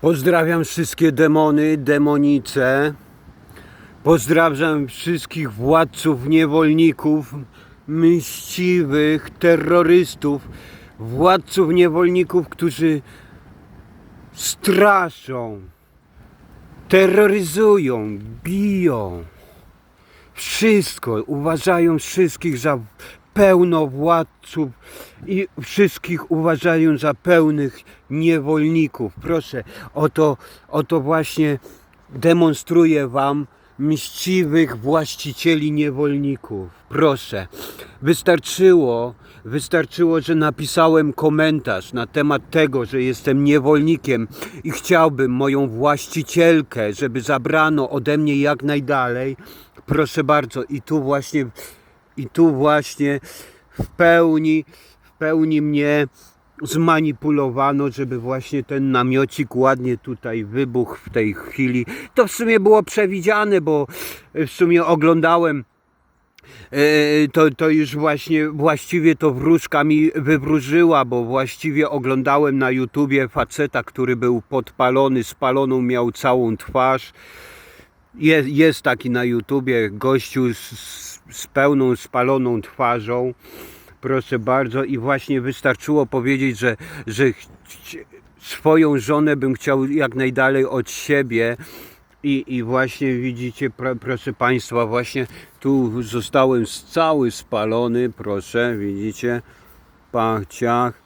Pozdrawiam wszystkie demony, demonice. Pozdrawiam wszystkich władców, niewolników, mściwych, terrorystów, władców, niewolników, którzy straszą, terroryzują, biją. Wszystko, uważają wszystkich za pełnowładców i wszystkich uważają za pełnych niewolników. Proszę, oto, oto właśnie demonstruję wam mściwych właścicieli niewolników. Proszę, wystarczyło, wystarczyło, że napisałem komentarz na temat tego, że jestem niewolnikiem i chciałbym moją właścicielkę, żeby zabrano ode mnie jak najdalej. Proszę bardzo, i tu właśnie, i tu właśnie w pełni, w pełni mnie zmanipulowano, żeby właśnie ten namiocik ładnie tutaj wybuchł w tej chwili. To w sumie było przewidziane, bo w sumie oglądałem E, to, to już właśnie właściwie to wróżka mi wywróżyła, bo właściwie oglądałem na YouTubie faceta, który był podpalony, spaloną miał całą twarz. Jest, jest taki na YouTubie gościu z, z- pełną spaloną twarzą. Proszę bardzo i właśnie wystarczyło powiedzieć, że, że swoją żonę bym chciał jak najdalej od siebie. I, I właśnie widzicie, pro, proszę Państwa, właśnie tu zostałem cały spalony, proszę, widzicie, pach, ciach.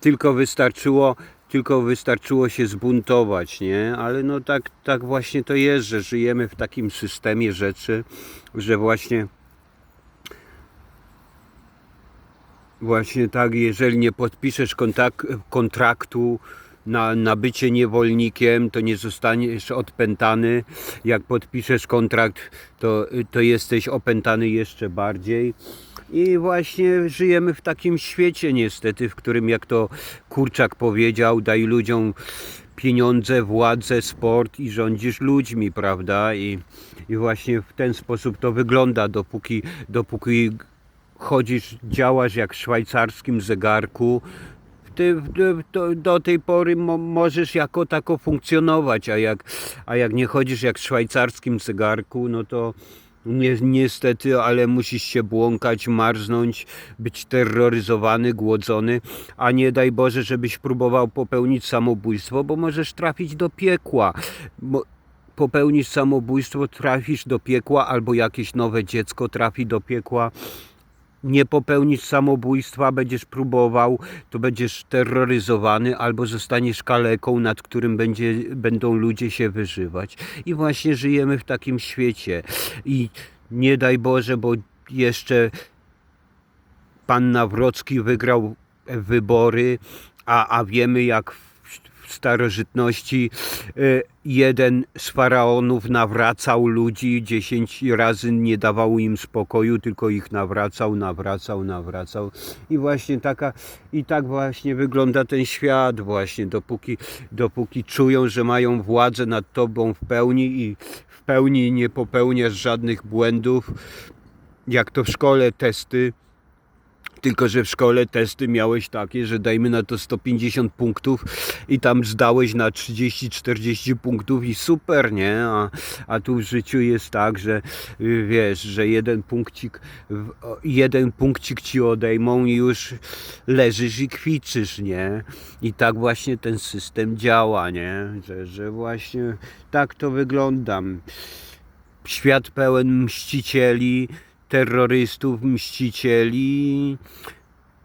Tylko wystarczyło, tylko wystarczyło się zbuntować, nie? Ale no tak, tak właśnie to jest, że żyjemy w takim systemie rzeczy, że właśnie Właśnie tak, jeżeli nie podpiszesz kontak- kontraktu na, na bycie niewolnikiem, to nie zostaniesz odpętany. Jak podpiszesz kontrakt, to, to jesteś opętany jeszcze bardziej. I właśnie żyjemy w takim świecie niestety, w którym jak to Kurczak powiedział, daj ludziom pieniądze, władzę, sport i rządzisz ludźmi, prawda? I, i właśnie w ten sposób to wygląda, dopóki, dopóki chodzisz, działasz jak w szwajcarskim zegarku, ty do, do tej pory mo, możesz jako tako funkcjonować, a jak, a jak nie chodzisz jak w szwajcarskim zegarku, no to niestety, ale musisz się błąkać, marznąć, być terroryzowany, głodzony, a nie daj Boże, żebyś próbował popełnić samobójstwo, bo możesz trafić do piekła. Bo popełnisz samobójstwo, trafisz do piekła, albo jakieś nowe dziecko trafi do piekła nie popełnisz samobójstwa, będziesz próbował, to będziesz terroryzowany albo zostaniesz kaleką, nad którym będzie, będą ludzie się wyżywać. I właśnie żyjemy w takim świecie. I nie daj Boże, bo jeszcze pan Nawrocki wygrał wybory, a, a wiemy jak w, starożytności e, jeden z faraonów nawracał ludzi, dziesięć razy nie dawał im spokoju, tylko ich nawracał, nawracał, nawracał. I właśnie taka, i tak właśnie wygląda ten świat właśnie, dopóki, dopóki czują, że mają władzę nad tobą w pełni i w pełni nie popełniasz żadnych błędów, jak to w szkole testy, tylko, że w szkole testy miałeś takie, że dajmy na to 150 punktów i tam zdałeś na 30-40 punktów i super, nie? A, a tu w życiu jest tak, że y, wiesz, że jeden punkcik, jeden punkcik ci odejmą i już leżysz i kwiczysz, nie? I tak właśnie ten system działa, nie? Że, że właśnie tak to wygląda. Świat pełen mścicieli, terrorystów, mścicieli.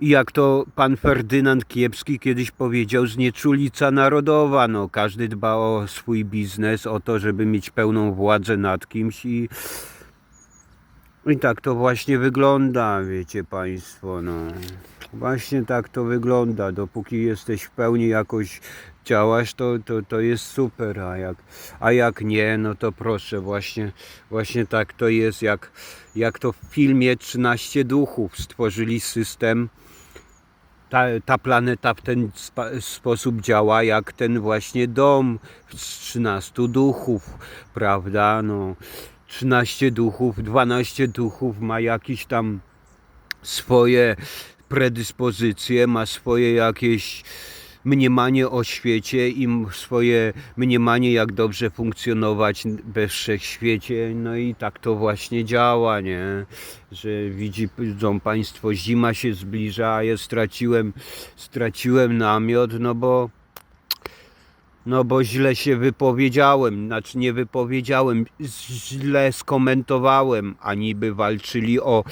I jak to pan Ferdynand Kiepski kiedyś powiedział, znieczulica narodowa. No, każdy dba o swój biznes, o to, żeby mieć pełną władzę nad kimś i, i tak to właśnie wygląda, wiecie państwo, no. Właśnie tak to wygląda. Dopóki jesteś w pełni jakoś działasz, to, to, to jest super, a jak, a jak nie, no to proszę, właśnie, właśnie tak to jest, jak, jak to w filmie 13 duchów stworzyli system, ta, ta planeta w ten spa, sposób działa, jak ten właśnie dom z 13 duchów, prawda, no. 13 duchów, 12 duchów ma jakiś tam swoje predyspozycje, ma swoje jakieś mniemanie o świecie i swoje mniemanie, jak dobrze funkcjonować we wszechświecie. No i tak to właśnie działa, nie? Że widzą Państwo, zima się zbliża, a ja straciłem, straciłem namiot, no bo no bo źle się wypowiedziałem, znaczy nie wypowiedziałem, źle skomentowałem, a niby walczyli o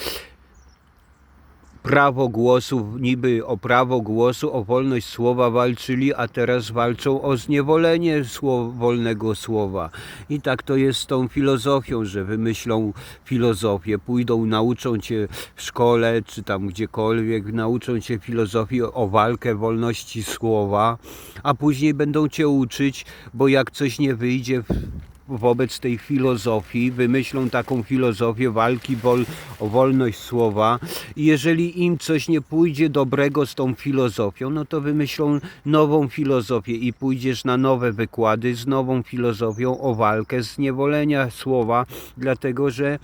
prawo głosu, niby o prawo głosu, o wolność słowa walczyli, a teraz walczą o zniewolenie słow, wolnego słowa. I tak to jest z tą filozofią, że wymyślą filozofię, pójdą, nauczą cię w szkole, czy tam gdziekolwiek, nauczą cię filozofii o walkę wolności słowa, a później będą cię uczyć, bo jak coś nie wyjdzie w, wobec tej filozofii, wymyślą taką filozofię walki wol, o wolność słowa. Jeżeli im coś nie pójdzie dobrego z tą filozofią, no to wymyślą nową filozofię i pójdziesz na nowe wykłady z nową filozofią o walkę zniewolenia słowa, dlatego że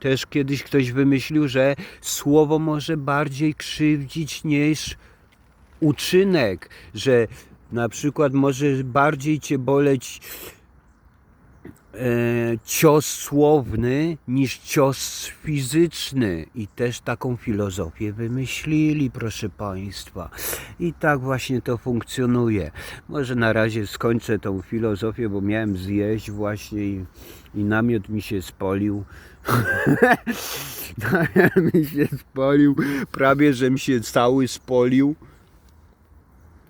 też kiedyś ktoś wymyślił, że słowo może bardziej krzywdzić niż uczynek, że na przykład może bardziej cię boleć cios słowny niż cios fizyczny. I też taką filozofię wymyślili, proszę Państwa. I tak właśnie to funkcjonuje. Może na razie skończę tą filozofię, bo miałem zjeść właśnie i, i namiot mi się spolił. namiot mi się spolił, prawie żem się cały spolił.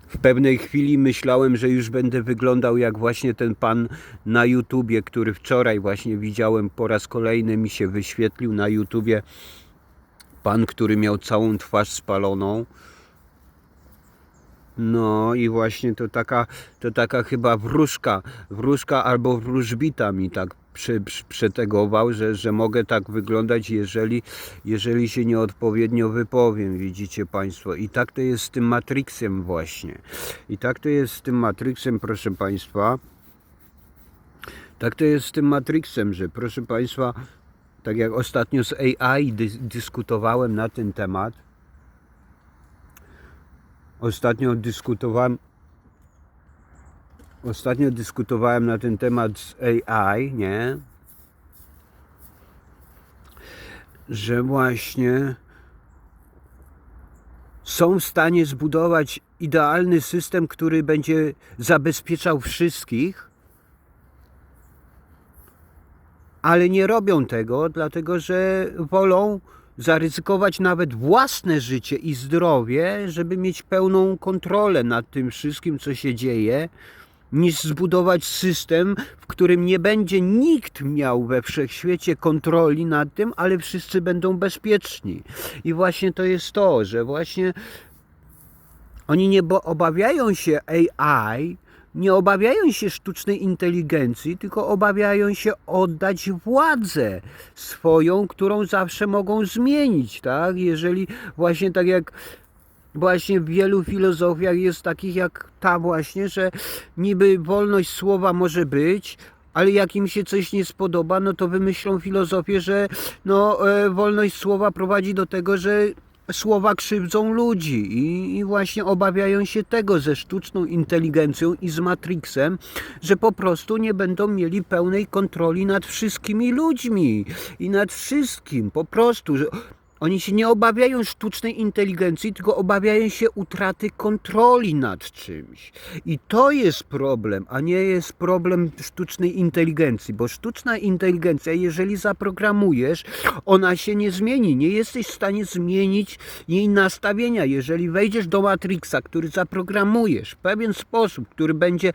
W pewnej chwili myślałem, że już będę wyglądał jak właśnie ten pan na YouTubie, który wczoraj właśnie widziałem po raz kolejny mi się wyświetlił na YouTubie. Pan, który miał całą twarz spaloną. No i właśnie to taka, to taka chyba wróżka, wróżka albo wróżbita mi tak prze, prze, przetegował, że, że mogę tak wyglądać, jeżeli, jeżeli się nieodpowiednio wypowiem, widzicie Państwo. I tak to jest z tym Matrixem właśnie. I tak to jest z tym Matrixem, proszę Państwa. Tak to jest z tym Matrixem, że proszę Państwa, tak jak ostatnio z AI dy, dyskutowałem na ten temat, Ostatnio dyskutowałem. Ostatnio dyskutowałem na ten temat z AI, nie? Że właśnie są w stanie zbudować idealny system, który będzie zabezpieczał wszystkich, ale nie robią tego, dlatego że wolą zaryzykować nawet własne życie i zdrowie, żeby mieć pełną kontrolę nad tym wszystkim, co się dzieje, niż zbudować system, w którym nie będzie nikt miał we wszechświecie kontroli nad tym, ale wszyscy będą bezpieczni. I właśnie to jest to, że właśnie oni nie obawiają się AI, nie obawiają się sztucznej inteligencji, tylko obawiają się oddać władzę swoją, którą zawsze mogą zmienić, tak? Jeżeli właśnie tak jak właśnie w wielu filozofiach jest takich jak ta właśnie, że niby wolność słowa może być, ale jak im się coś nie spodoba, no to wymyślą filozofię, że no, e, wolność słowa prowadzi do tego, że słowa krzywdzą ludzi i, i właśnie obawiają się tego ze sztuczną inteligencją i z Matrixem, że po prostu nie będą mieli pełnej kontroli nad wszystkimi ludźmi i nad wszystkim, po prostu, że oni się nie obawiają sztucznej inteligencji, tylko obawiają się utraty kontroli nad czymś. I to jest problem, a nie jest problem sztucznej inteligencji, bo sztuczna inteligencja, jeżeli zaprogramujesz, ona się nie zmieni. Nie jesteś w stanie zmienić jej nastawienia. Jeżeli wejdziesz do Matrixa, który zaprogramujesz w pewien sposób, który będzie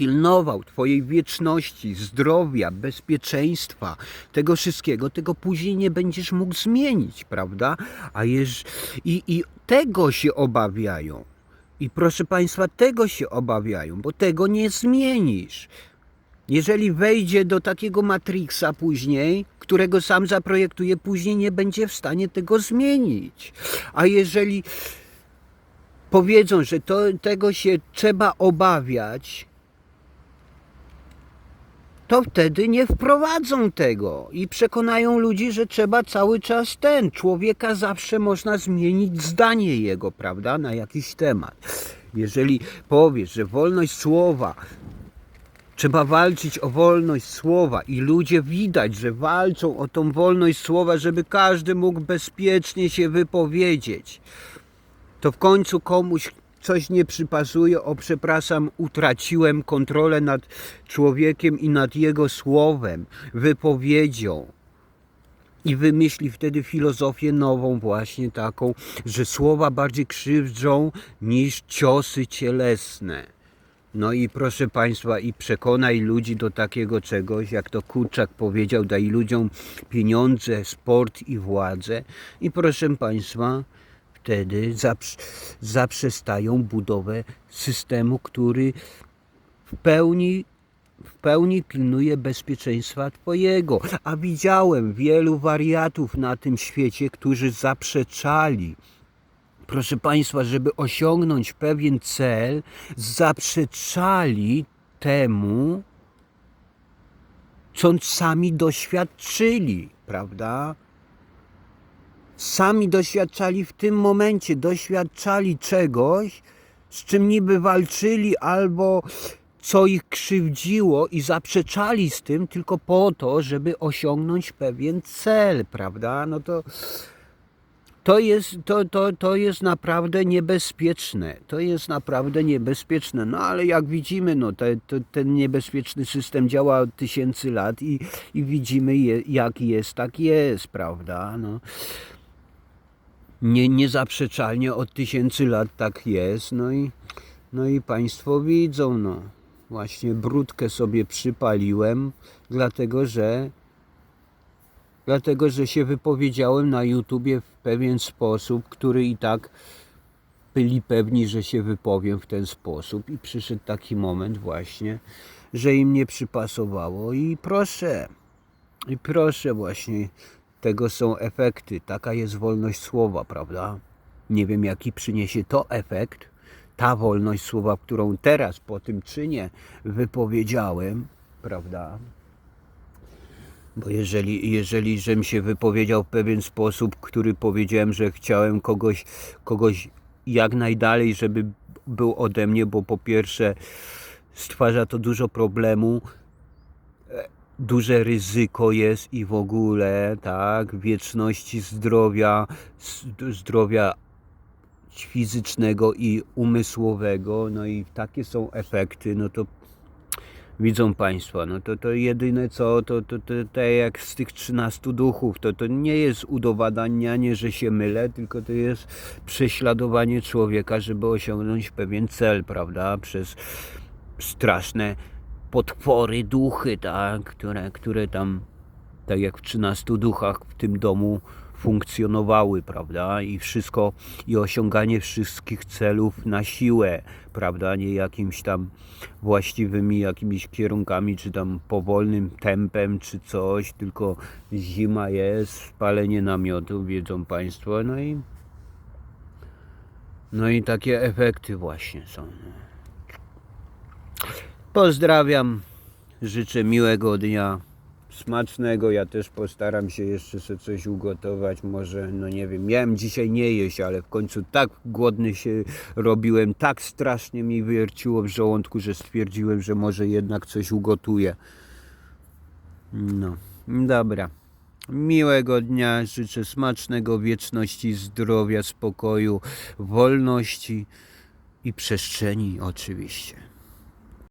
pilnował Twojej wieczności, zdrowia, bezpieczeństwa, tego wszystkiego, tego później nie będziesz mógł zmienić, prawda? A jeż... I, I tego się obawiają. I proszę Państwa, tego się obawiają, bo tego nie zmienisz. Jeżeli wejdzie do takiego Matrixa później, którego sam zaprojektuje, później nie będzie w stanie tego zmienić. A jeżeli powiedzą, że to, tego się trzeba obawiać, to wtedy nie wprowadzą tego i przekonają ludzi, że trzeba cały czas ten. Człowieka zawsze można zmienić zdanie jego, prawda, na jakiś temat. Jeżeli powiesz, że wolność słowa, trzeba walczyć o wolność słowa i ludzie widać, że walczą o tą wolność słowa, żeby każdy mógł bezpiecznie się wypowiedzieć, to w końcu komuś coś nie przypasuje, o przepraszam, utraciłem kontrolę nad człowiekiem i nad jego słowem, wypowiedzią. I wymyśli wtedy filozofię nową, właśnie taką, że słowa bardziej krzywdzą niż ciosy cielesne. No i proszę Państwa, i przekonaj ludzi do takiego czegoś, jak to Kurczak powiedział, daj ludziom pieniądze, sport i władzę. I proszę Państwa, wtedy zaprz- zaprzestają budowę systemu, który w pełni, w pełni pilnuje bezpieczeństwa Twojego. A widziałem wielu wariatów na tym świecie, którzy zaprzeczali proszę Państwa, żeby osiągnąć pewien cel, zaprzeczali temu, co sami doświadczyli, prawda? Sami doświadczali w tym momencie, doświadczali czegoś, z czym niby walczyli albo co ich krzywdziło i zaprzeczali z tym tylko po to, żeby osiągnąć pewien cel, prawda? No to to jest, to, to, to jest naprawdę niebezpieczne. To jest naprawdę niebezpieczne. No ale jak widzimy, no, te, ten niebezpieczny system działa od tysięcy lat i, i widzimy, je, jak jest, tak jest, prawda? No. Nie, niezaprzeczalnie od tysięcy lat tak jest. No i, no i Państwo widzą, no. Właśnie brudkę sobie przypaliłem, dlatego że dlatego że się wypowiedziałem na YouTubie w pewien sposób, który i tak byli pewni, że się wypowiem w ten sposób i przyszedł taki moment właśnie, że im nie przypasowało i proszę, i proszę właśnie, tego są efekty, taka jest wolność słowa, prawda? Nie wiem jaki przyniesie to efekt, ta wolność słowa, którą teraz po tym czynie wypowiedziałem, prawda? Bo jeżeli, jeżeli żem się wypowiedział w pewien sposób, który powiedziałem, że chciałem kogoś, kogoś jak najdalej, żeby był ode mnie, bo po pierwsze stwarza to dużo problemu, e, duże ryzyko jest i w ogóle, tak, wieczności zdrowia, zdrowia fizycznego i umysłowego, no i takie są efekty, no to Widzą Państwo, no to, to jedyne co, to, to, to, to jak z tych 13 duchów, to, to nie jest udowadnianie, że się mylę, tylko to jest prześladowanie człowieka, żeby osiągnąć pewien cel, prawda, przez straszne potwory, duchy, tak, które, które tam, tak jak w 13 duchach w tym domu funkcjonowały, prawda, i wszystko, i osiąganie wszystkich celów na siłę, prawda, nie jakimś tam właściwymi jakimiś kierunkami, czy tam powolnym tempem, czy coś, tylko zima jest, palenie namiotu, wiedzą Państwo, no i no i takie efekty właśnie są. Pozdrawiam, życzę miłego dnia, smacznego. Ja też postaram się jeszcze sobie coś ugotować. Może, no nie wiem, miałem dzisiaj nie jeść, ale w końcu tak głodny się robiłem, tak strasznie mi wierciło w żołądku, że stwierdziłem, że może jednak coś ugotuję. No, dobra. Miłego dnia, życzę smacznego, wieczności, zdrowia, spokoju, wolności i przestrzeni oczywiście.